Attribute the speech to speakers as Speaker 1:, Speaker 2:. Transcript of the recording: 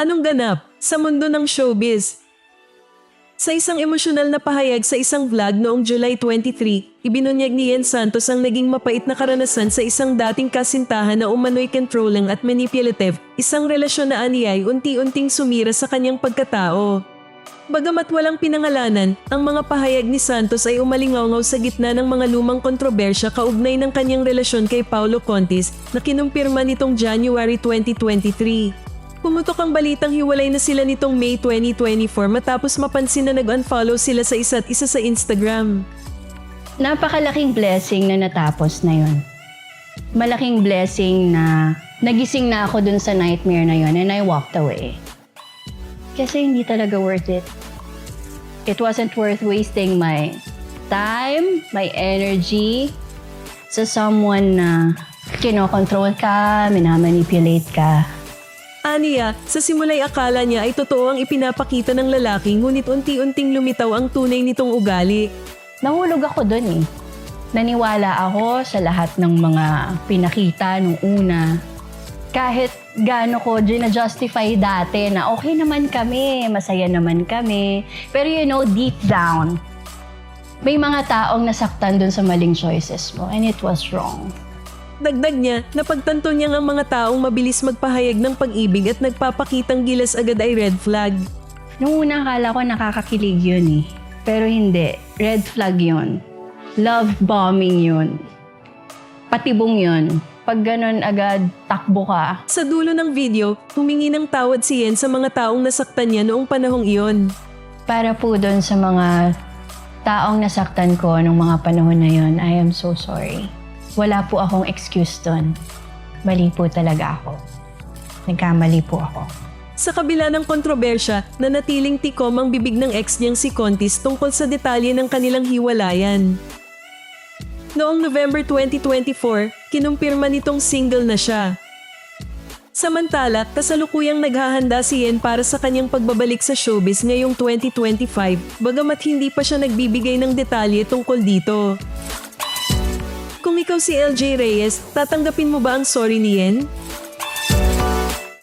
Speaker 1: Anong ganap sa mundo ng showbiz? Sa isang emosyonal na pahayag sa isang vlog noong July 23, ibinunyag ni Yen Santos ang naging mapait na karanasan sa isang dating kasintahan na umano'y controlling at manipulative, isang relasyon na aniyay unti-unting sumira sa kanyang pagkatao. Bagamat walang pinangalanan, ang mga pahayag ni Santos ay umalingaw sa gitna ng mga lumang kontrobersya kaugnay ng kanyang relasyon kay Paulo Contis na kinumpirma nitong January 2023. Pumutok ang balitang hiwalay na sila nitong May 2024 matapos mapansin na nag-unfollow sila sa isa't isa sa Instagram.
Speaker 2: Napakalaking blessing na natapos na yun. Malaking blessing na nagising na ako dun sa nightmare na yun and I walked away. Kasi hindi talaga worth it. It wasn't worth wasting my time, my energy sa someone na kinokontrol ka, minamanipulate ka.
Speaker 1: Aniya, sa simulay akala niya ay totoo ang ipinapakita ng lalaki ngunit unti-unting lumitaw ang tunay nitong ugali.
Speaker 2: Nahulog ako dun eh. Naniwala ako sa lahat ng mga pinakita nung una. Kahit gaano ko na-justify dati na okay naman kami, masaya naman kami. Pero you know, deep down, may mga taong nasaktan dun sa maling choices mo and it was wrong.
Speaker 1: Dagdag niya, napagtanto niya ang mga taong mabilis magpahayag ng pag-ibig at nagpapakitang gilas agad ay red flag.
Speaker 2: Nung una akala ko nakakakilig yun eh. Pero hindi. Red flag yun. Love bombing yun. Patibong yun. Pag ganun agad, takbo ka.
Speaker 1: Sa dulo ng video, humingi ng tawad si Yen sa mga taong nasaktan niya noong panahong iyon.
Speaker 2: Para po doon sa mga taong nasaktan ko nung mga panahon na yun, I am so sorry. Wala po akong excuse doon. Mali po talaga ako. Nagkamali po ako.
Speaker 1: Sa kabila ng kontrobersya, nanatiling tikom ang bibig ng ex niyang si Contis tungkol sa detalye ng kanilang hiwalayan. Noong November 2024, kinumpirma nitong single na siya. Samantala, kasalukuyang naghahanda si Yen para sa kanyang pagbabalik sa showbiz ngayong 2025, bagamat hindi pa siya nagbibigay ng detalye tungkol dito. Ikaw si LJ Reyes, tatanggapin mo ba ang sorry ni Yen?